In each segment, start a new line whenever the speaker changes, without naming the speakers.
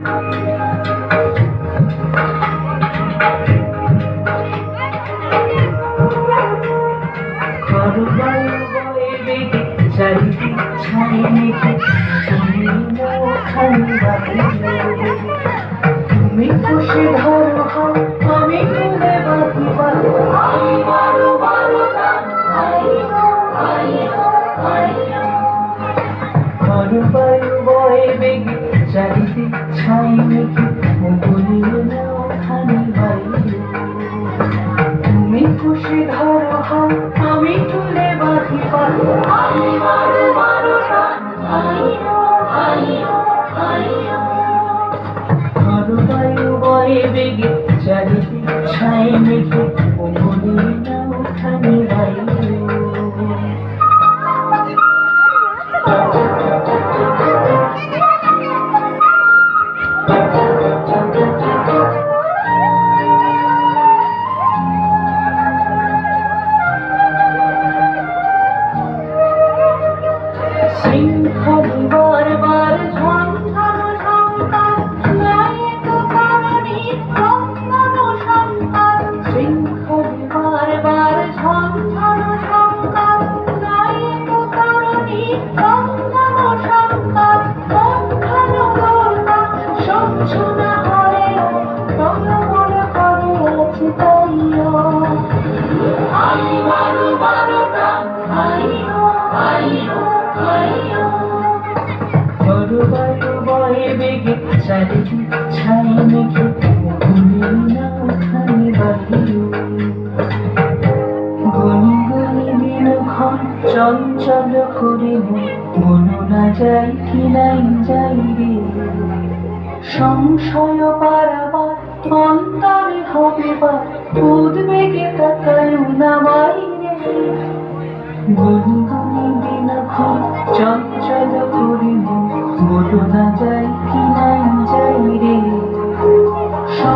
তুমি খুশি ধরো আমি তুলে বাঁধি পারো আমি আইয়ো আইয়ো আইয়ো খরবায়ু বয়ে বেগে চারিদিক ছাই মেঘে বলিও না ওখানে বাইরে। তুমি খুশি ধরো হাত, আমি তুলে বাঁধি পারো আমি মারো মারো আইয়ো ঘরবায়ু বয়ে বেগে চারিদিক ছাই মেঘে ওমনি না উঠানি চঞ্চল করে গণনা যায় কি নাই যাই সংশয় পারাবার অন্তরে হবে বা উদ্বেগে তাকায় না বাইরে গনি গনি চঞ্চল করিব না যাই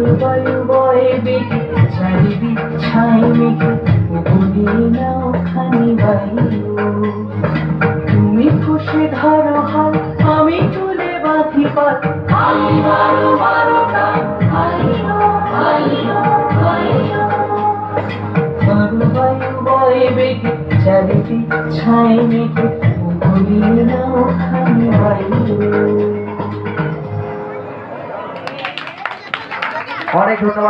ঘরবায়ু বয়ে বেগে চারিদিক ছাই মেঘে বলি না ওখানে বাইও তুমি খুশি ধরো হাত আমি তুলে বাঁধি পাত আই মারো মারো প্রাণ আইও বয়ে মেঘে বলি না ওখানে বাইও
অনেক ধন্যবাদ।